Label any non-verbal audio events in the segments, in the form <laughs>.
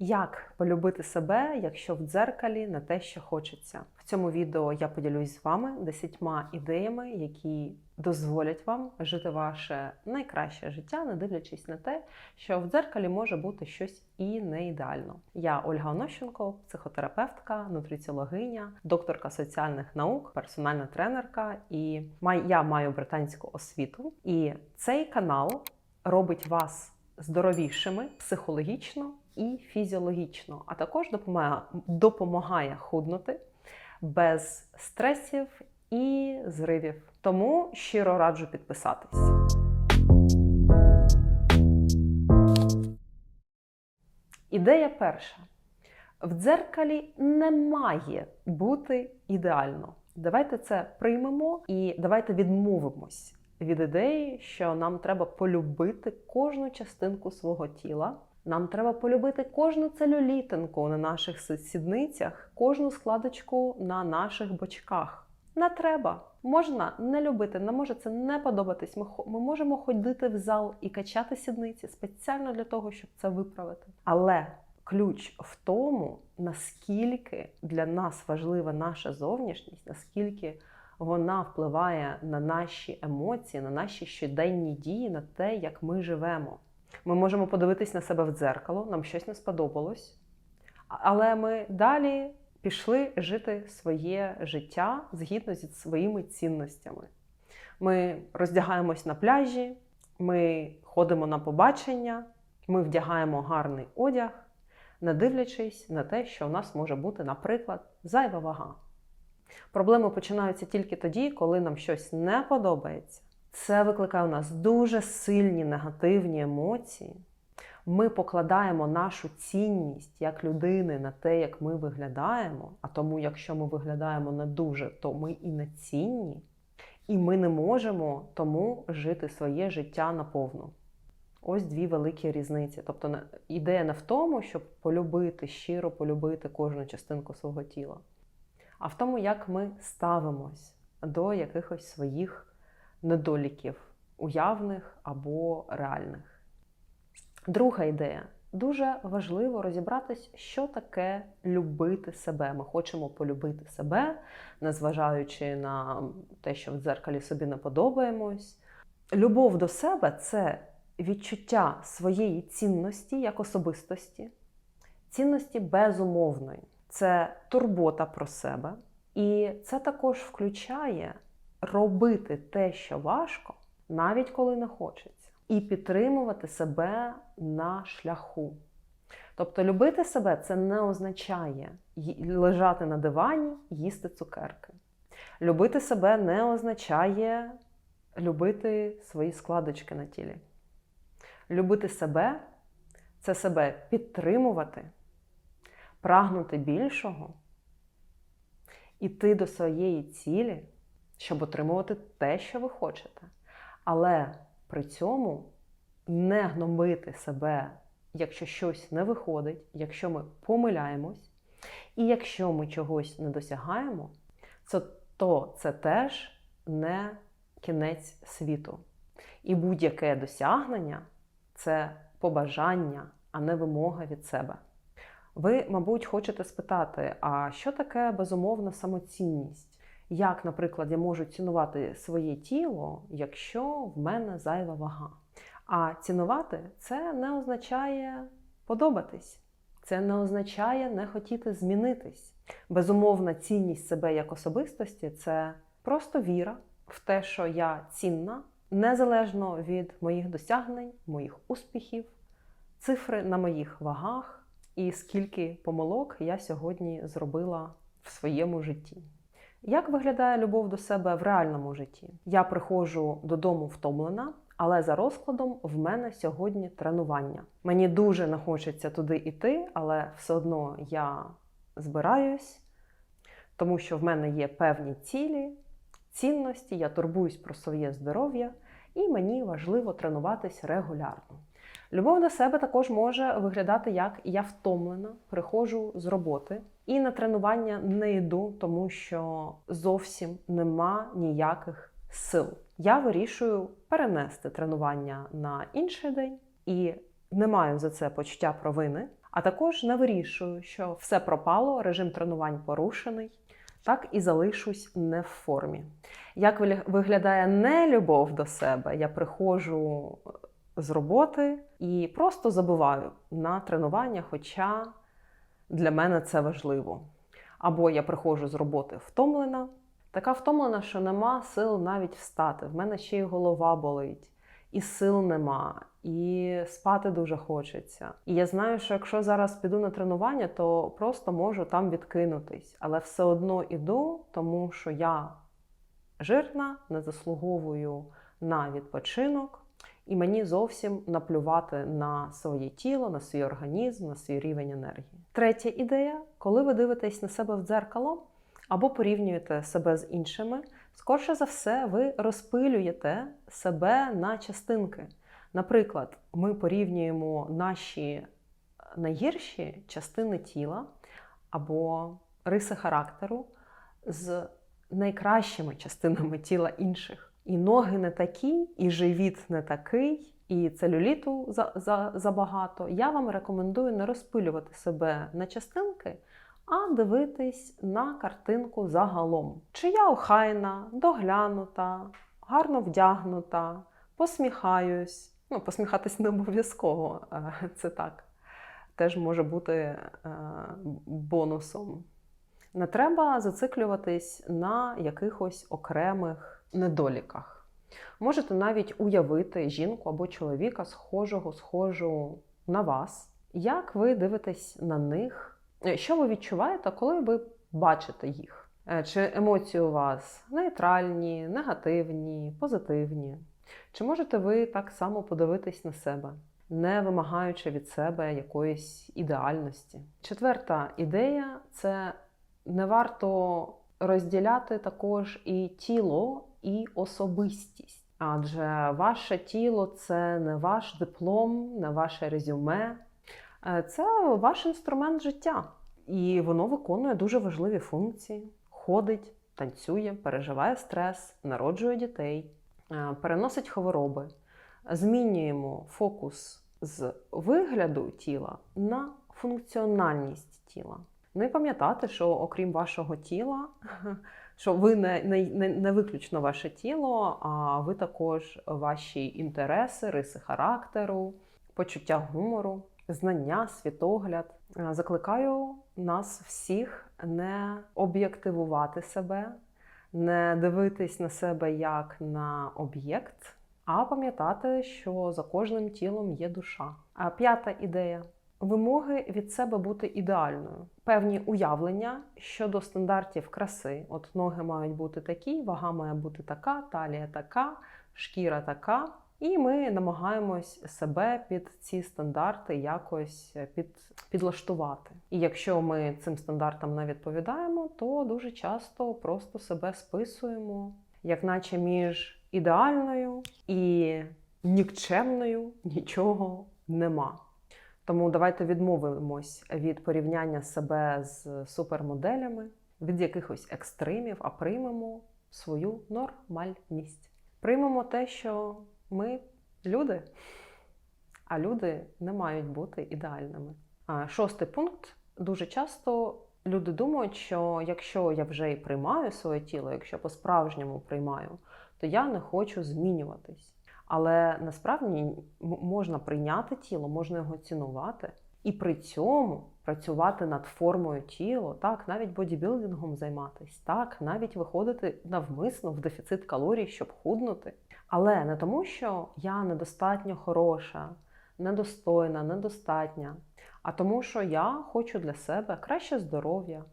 Як полюбити себе, якщо в дзеркалі не те, що хочеться? В цьому відео я поділюсь з вами десятьма ідеями, які дозволять вам жити ваше найкраще життя, не дивлячись на те, що в дзеркалі може бути щось і не ідеально. Я Ольга Онощенко, психотерапевтка, нутриціологиня, докторка соціальних наук, персональна тренерка, і я маю британську освіту. І цей канал робить вас здоровішими психологічно і фізіологічно, а також допомагає, худнути без стресів і зривів. Тому щиро раджу підписатись. Ідея перша. В дзеркалі не має бути ідеально. Давайте це приймемо і давайте відмовимось від ідеї, що нам треба полюбити кожну частинку свого тіла. Нам треба полюбити кожну целюлітинку на наших сідницях, кожну складочку на наших бочках. Не треба. Можна не любити, не може це не подобатись. Ми, ми можемо ходити в зал і качати сідниці спеціально для того, щоб це виправити. Але ключ в тому, наскільки для нас важлива наша зовнішність, наскільки вона впливає на наші емоції, на наші щоденні дії, на те, як ми живемо. Ми можемо подивитись на себе в дзеркало, нам щось не сподобалось, але ми далі пішли жити своє життя згідно зі своїми цінностями. Ми роздягаємось на пляжі, ми ходимо на побачення, ми вдягаємо гарний одяг, не дивлячись на те, що у нас може бути, наприклад, зайва вага. Проблеми починаються тільки тоді, коли нам щось не подобається. Це викликає у нас дуже сильні негативні емоції. Ми покладаємо нашу цінність як людини на те, як ми виглядаємо. А тому, якщо ми виглядаємо не дуже, то ми і не цінні, і ми не можемо тому жити своє життя наповну. Ось дві великі різниці. Тобто ідея не в тому, щоб полюбити, щиро полюбити кожну частинку свого тіла, а в тому, як ми ставимось до якихось своїх недоліків, уявних або реальних. Друга ідея. Дуже важливо розібратись, що таке любити себе. Ми хочемо полюбити себе, незважаючи на те, що в дзеркалі собі не подобаємось. Любов до себе це відчуття своєї цінності як особистості, цінності безумовної. Це турбота про себе. І це також включає робити те, що важко, навіть коли не хочеться, і підтримувати себе на шляху. Тобто, любити себе це не означає лежати на дивані, їсти цукерки. Любити себе не означає любити свої складочки на тілі. Любити себе це себе підтримувати, прагнути більшого, іти до своєї цілі, щоб отримувати те, що ви хочете. Але при цьому не гнобити себе, якщо щось не виходить, якщо ми помиляємось, і якщо ми чогось не досягаємо, це, то це теж не кінець світу. І будь-яке досягнення це побажання, а не вимога від себе. Ви, мабуть, хочете спитати, а що таке безумовна самоцінність? Як, наприклад, я можу цінувати своє тіло, якщо в мене зайва вага? А цінувати це не означає подобатись, це не означає не хотіти змінитись. Безумовна цінність себе як особистості це просто віра в те, що я цінна, незалежно від моїх досягнень, моїх успіхів, цифри на моїх вагах і скільки помилок я сьогодні зробила в своєму житті. Як виглядає любов до себе в реальному житті? Я приходжу додому втомлена, але за розкладом в мене сьогодні тренування. Мені дуже не хочеться туди йти, але все одно я збираюсь, тому що в мене є певні цілі, цінності, я турбуюсь про своє здоров'я, і мені важливо тренуватись регулярно. Любов до себе також може виглядати як я втомлена, приходжу з роботи і на тренування не йду, тому що зовсім нема ніяких сил. Я вирішую перенести тренування на інший день і не маю за це почуття провини. А також не вирішую, що все пропало, режим тренувань порушений, так і залишусь не в формі. Як виглядає нелюбов до себе, я приходжу з роботи і просто забуваю на тренування, хоча для мене це важливо. Або я приходжу з роботи втомлена, така втомлена, що нема сил навіть встати. В мене ще й голова болить, і сил нема, і спати дуже хочеться. І я знаю, що якщо зараз піду на тренування, то просто можу там відкинутись. Але все одно іду, тому що я жирна, не заслуговую на відпочинок, і мені зовсім наплювати на своє тіло, на свій організм, на свій рівень енергії. Третя ідея: коли ви дивитесь на себе в дзеркало або порівнюєте себе з іншими, скорше за все, ви розпилюєте себе на частинки. Наприклад, ми порівнюємо наші найгірші частини тіла або риси характеру з найкращими частинами тіла інших. І ноги не такі, і живіт не такий, і целюліту за, за, забагато. Я вам рекомендую не розпилювати себе на частинки, а дивитись на картинку загалом. Чи я охайна, доглянута, гарно вдягнута, посміхаюсь. Ну, посміхатись не обов'язково, е, це так. Теж може бути е, бонусом. Не треба зациклюватись на якихось окремих недоліках. Можете навіть уявити жінку або чоловіка, схожого, схожу на вас. Як ви дивитесь на них? Е, Що ви відчуваєте, коли ви бачите їх? Е, Чи емоції у вас нейтральні, негативні, позитивні? Чи можете ви так само подивитись на себе, не вимагаючи від себе якоїсь ідеальності? Четверта ідея це не варто розділяти також і тіло, і особистість. Адже ваше тіло це не ваш диплом, не ваше резюме, Е, це ваш інструмент життя. І воно виконує дуже важливі функції: ходить, танцює, переживає стрес, народжує дітей, е, переносить хвороби. Змінюємо фокус з вигляду тіла на функціональність тіла. Ну і пам'ятати, що окрім вашого тіла, <laughs> що ви не, не, не, виключно ваше тіло, а ви також ваші інтереси, риси характеру, почуття гумору, знання, світогляд. Е, Закликаю нас всіх не об'єктивувати себе, не дивитись на себе як на об'єкт, а пам'ятати, що за кожним тілом є душа. А п'ята ідея вимоги від себе бути ідеальною, певні уявлення щодо стандартів краси. От ноги мають бути такі, вага має бути така, талія така, шкіра така. І ми намагаємось себе під ці стандарти якось під, підлаштувати. І якщо ми цим стандартам не відповідаємо, то дуже часто просто себе списуємо, як наче між ідеальною і нікчемною нічого нема. Тому давайте відмовимось від порівняння себе з супермоделями, від якихось екстримів, а приймемо свою нормальність. Приймемо те, що ми люди, а люди не мають бути ідеальними. Шостий пункт дуже часто люди думають, що якщо я вже і приймаю своє тіло, якщо по-справжньому приймаю, то я не хочу змінюватись. Але насправді можна прийняти тіло, можна його цінувати, і при цьому працювати над формою тіла, так, навіть бодібілдингом займатися, так, навіть виходити навмисно в дефіцит калорій, щоб худнути. Але не тому, що я недостатньо хороша, недостойна, недостатня, а тому, що я хочу для себе краще здоров'я,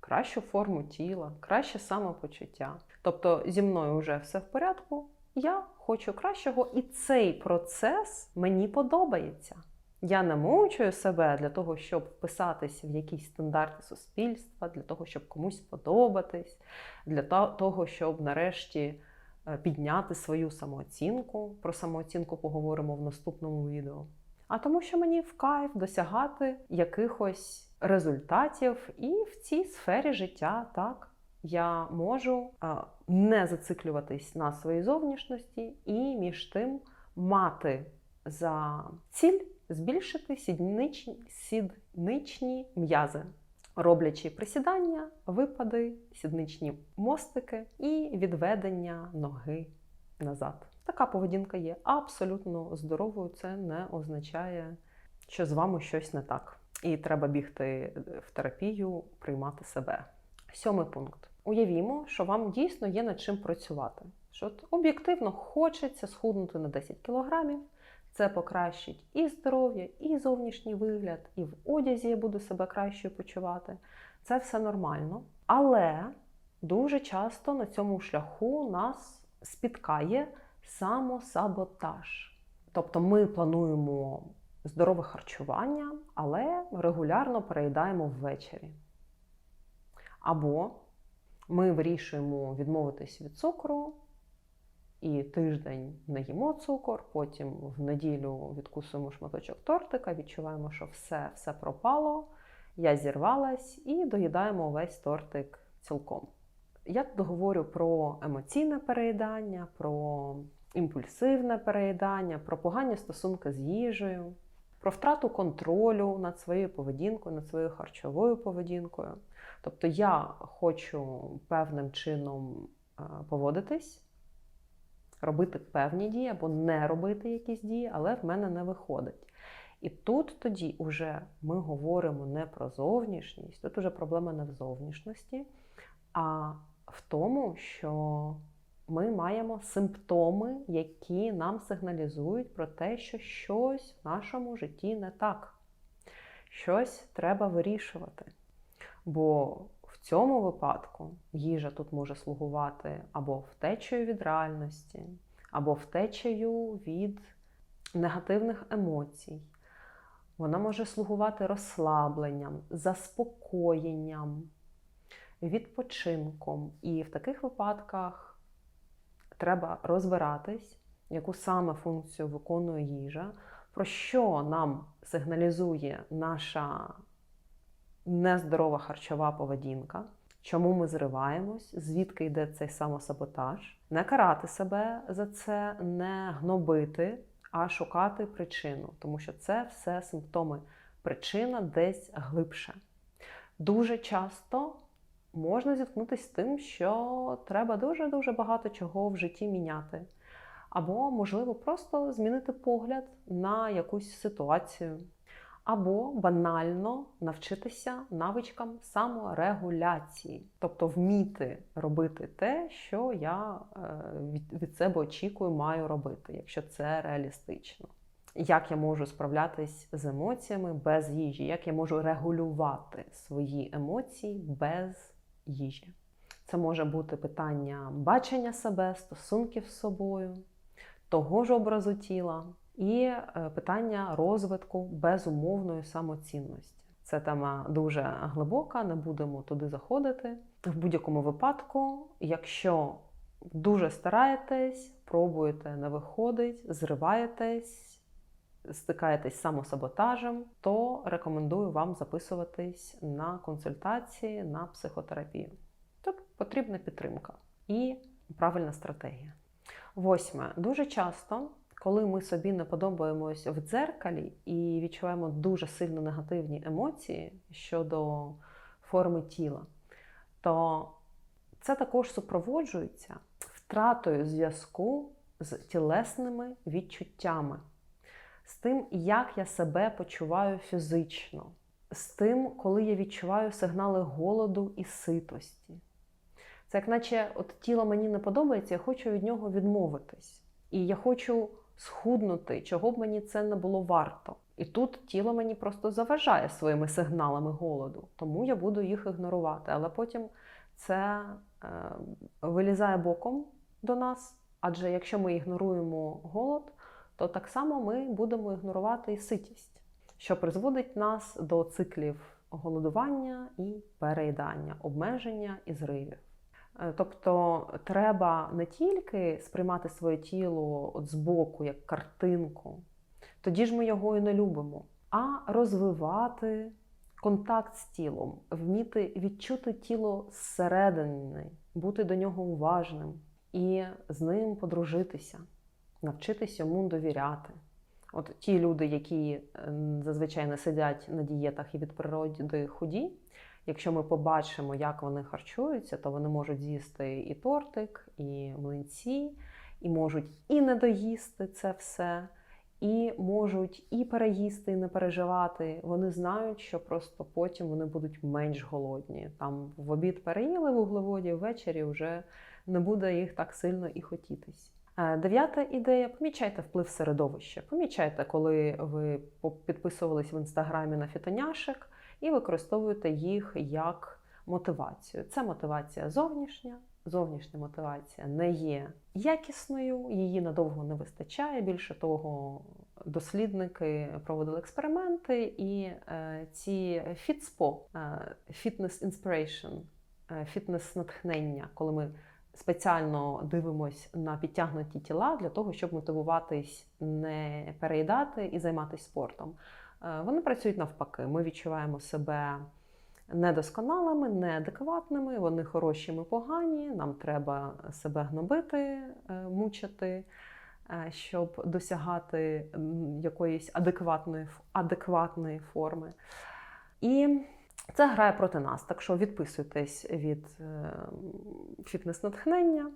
кращу форму тіла, краще самопочуття. Тобто зі мною вже все в порядку, я хочу кращого, і цей процес мені подобається. Я не мучую себе для того, щоб вписатись в якісь стандарти суспільства, для того, щоб комусь подобатись, для того, щоб нарешті е, підняти свою самооцінку. Про самооцінку поговоримо в наступному відео. А тому, що мені в кайф досягати якихось результатів і в цій сфері життя так. Я можу не зациклюватись на своїй зовнішності і між тим мати за ціль збільшити сідничні, сідничні м'язи, роблячи присідання, випади, сідничні мостики і відведення ноги назад. Така поведінка є абсолютно здоровою. Це не означає, що з вами щось не так. І треба бігти в терапію, приймати себе. Сьомий пункт. Уявімо, що вам дійсно є над чим працювати. Що об'єктивно хочеться схуднути на 10 кілограмів. Це покращить і здоров'я, і зовнішній вигляд, і в одязі я буду себе краще почувати. Це все нормально. Але дуже часто на цьому шляху нас спіткає самосаботаж. Тобто ми плануємо здорове харчування, але регулярно переїдаємо ввечері. Або ми вирішуємо відмовитись від цукру і тиждень не їмо цукор, потім в неділю відкусуємо шматочок тортика, відчуваємо, що все, все пропало, я зірвалась і доїдаємо весь тортик цілком. Я тут говорю про емоційне переїдання, про імпульсивне переїдання, про погані стосунки з їжею, про втрату контролю над своєю поведінкою, над своєю харчовою поведінкою. Тобто я хочу певним чином е, поводитись, робити певні дії або не робити якісь дії, але в мене не виходить. І тут тоді вже ми говоримо не про зовнішність, тут вже проблема не в зовнішності, а в тому, що ми маємо симптоми, які нам сигналізують про те, що щось в нашому житті не так. Щось треба вирішувати. Бо в цьому випадку їжа тут може слугувати або втечею від реальності, або втечею від негативних емоцій. Вона може слугувати розслабленням, заспокоєнням, відпочинком. І в таких випадках треба розбиратись, яку саме функцію виконує їжа, про що нам сигналізує наша нездорова харчова поведінка, чому ми зриваємось, звідки йде цей самосаботаж, не карати себе за це, не гнобити, а шукати причину, тому що це все симптоми. Причина десь глибше. Дуже часто можна зіткнутися з тим, що треба дуже-дуже багато чого в житті міняти. Або, можливо, просто змінити погляд на якусь ситуацію або банально навчитися навичкам саморегуляції, тобто вміти робити те, що я е, від себе очікую, маю робити, якщо це реалістично. Як я можу справлятись з емоціями без їжі, як я можу регулювати свої емоції без їжі? Це може бути питання бачення себе, стосунків з собою, того ж образу тіла, і е, питання розвитку безумовної самоцінності. Це тема дуже глибока, не будемо туди заходити. В будь-якому випадку, якщо дуже стараєтесь, пробуєте, не виходить, зриваєтесь, стикаєтесь самосаботажем, то рекомендую вам записуватись на консультації на психотерапію. Тут потрібна підтримка і правильна стратегія. Восьме. Дуже часто коли ми собі не подобаємось в дзеркалі і відчуваємо дуже сильно негативні емоції щодо форми тіла, то це також супроводжується втратою зв'язку з тілесними відчуттями, з тим, як я себе почуваю фізично, з тим, коли я відчуваю сигнали голоду і ситості. Це як наче от тіло мені не подобається, я хочу від нього відмовитись. І я хочу схуднути, чого б мені це не було варто. І тут тіло мені просто заважає своїми сигналами голоду, тому я буду їх ігнорувати. Але потім це е, вилізає боком до нас, адже якщо ми ігноруємо голод, то так само ми будемо ігнорувати і ситість, що призводить нас до циклів голодування і переїдання, обмеження і зривів. Е, тобто треба не тільки сприймати своє тіло от збоку, як картинку, тоді ж ми його і не любимо, а розвивати контакт з тілом, вміти відчути тіло зсередини, бути до нього уважним і з ним подружитися, навчитись йому довіряти, От ті люди, які зазвичай не сидять на дієтах і від природи худі, якщо ми побачимо, як вони харчуються, то вони можуть з'їсти і тортик, і млинці, і можуть і не доїсти це все, і можуть і переїсти, і не переживати. Вони знають, що просто потім вони будуть менш голодні. Там в обід переїли вуглеводів, ввечері вже не буде їх так сильно і хотітись. Е, Дев'ята ідея: помічайте вплив середовища. Помічайте, коли ви підписувались в інстаграмі на фітоняшек і використовуєте їх як мотивацію. Це мотивація зовнішня. Зовнішня мотивація не є якісною, її надовго не вистачає. Більше того, дослідники проводили експерименти, і е, ці фітспо, фітнес inspiration, е, фітнес натхнення, коли ми спеціально дивимось на підтягнуті тіла для того, щоб мотивуватись не переїдати і займатися спортом. Е, Вони працюють навпаки. Ми відчуваємо себе недосконалими, неадекватними, вони хороші, ми погані. Нам треба себе гнобити, е, мучити, е, щоб досягати якоїсь адекватної, адекватної форми. І це грає проти нас. Так що відписуйтесь від фітнес-натхнення,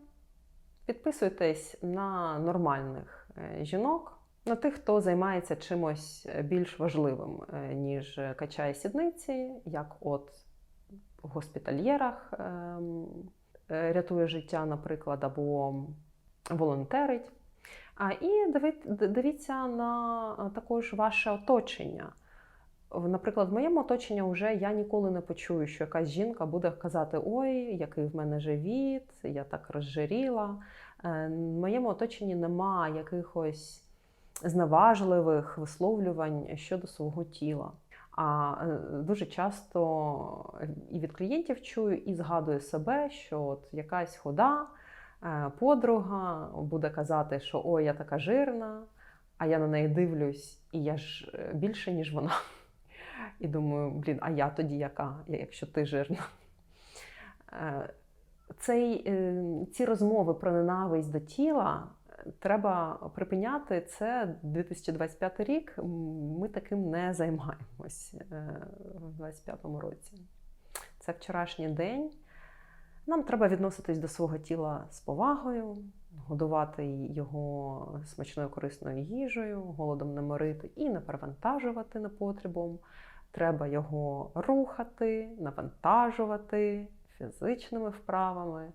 підписуйтесь на нормальних жінок, на тих, хто займається чимось е, більш важливим, е, ніж качає сідниці, як от в госпітальєрах ем, е, рятує життя, наприклад, або волонтерить. А, і дивіться на е, також ваше оточення. Наприклад, в моєму оточенні вже я ніколи не почую, що якась жінка буде казати: Ой, який в мене живіт, я так розжиріла. Е, В моєму оточенні нема якихось зневажливих висловлювань щодо свого тіла. А е, дуже часто і від клієнтів чую, і згадую себе, що от якась хода е, подруга буде казати, що ой, я така жирна, а я на неї дивлюсь, і я ж е, більше, ніж вона. І думаю, блін, а я тоді яка, якщо ти жирна? Е, Цей, е, ці розмови про ненависть до тіла е, треба припиняти. Це 2025 рік. Ми таким не займаємось е, в 2025 році. Це вчорашній день. Нам треба відноситись до свого тіла з повагою, годувати його смачною корисною їжею, голодом не морити і не перевантажувати непотребом. Треба його рухати, навантажувати фізичними вправами,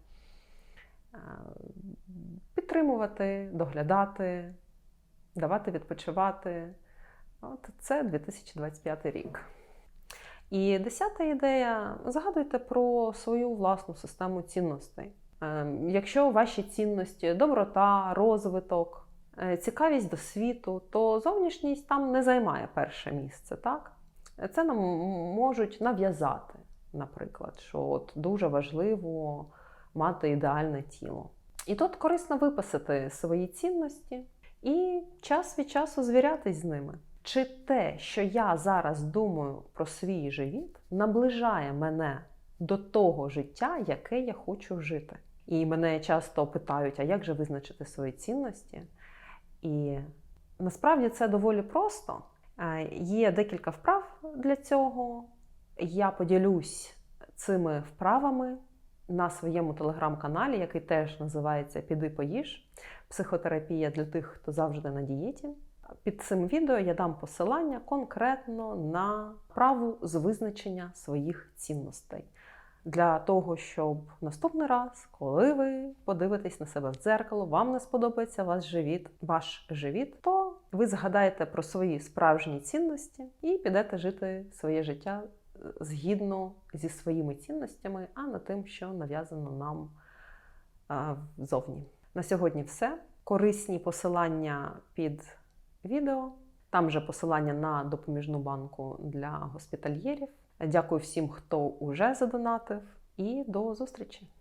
підтримувати, доглядати, давати відпочивати. От це 2025 рік. І десята ідея: згадуйте про свою власну систему цінностей. Е, Якщо ваші цінності доброта, розвиток, е, цікавість до світу, то зовнішність там не займає перше місце, так? Це нам можуть нав'язати, наприклад, що от дуже важливо мати ідеальне тіло. І тут корисно виписати свої цінності і час від часу звірятись з ними. Чи те, що я зараз думаю про свій живіт, наближає мене до того життя, яке я хочу жити? І мене часто питають, а як же визначити свої цінності? І насправді це доволі просто. Е, Є декілька вправ для цього. Я поділюсь цими вправами на своєму телеграм-каналі, який теж називається Піди поїж. Психотерапія для тих, хто завжди на дієті. Під цим відео я дам посилання конкретно на вправу з визначення своїх цінностей. Для того, щоб наступний раз, коли ви подивитесь на себе в дзеркало, вам не сподобається ваш живіт, ваш живіт, то ви згадаєте про свої справжні цінності і підете жити своє життя згідно зі своїми цінностями, а не тим, що нав'язано нам зовні. На сьогодні все. Корисні посилання під відео. Там же посилання на допоміжну банку для госпітальєрів. Дякую всім, хто уже задонатив, і до зустрічі!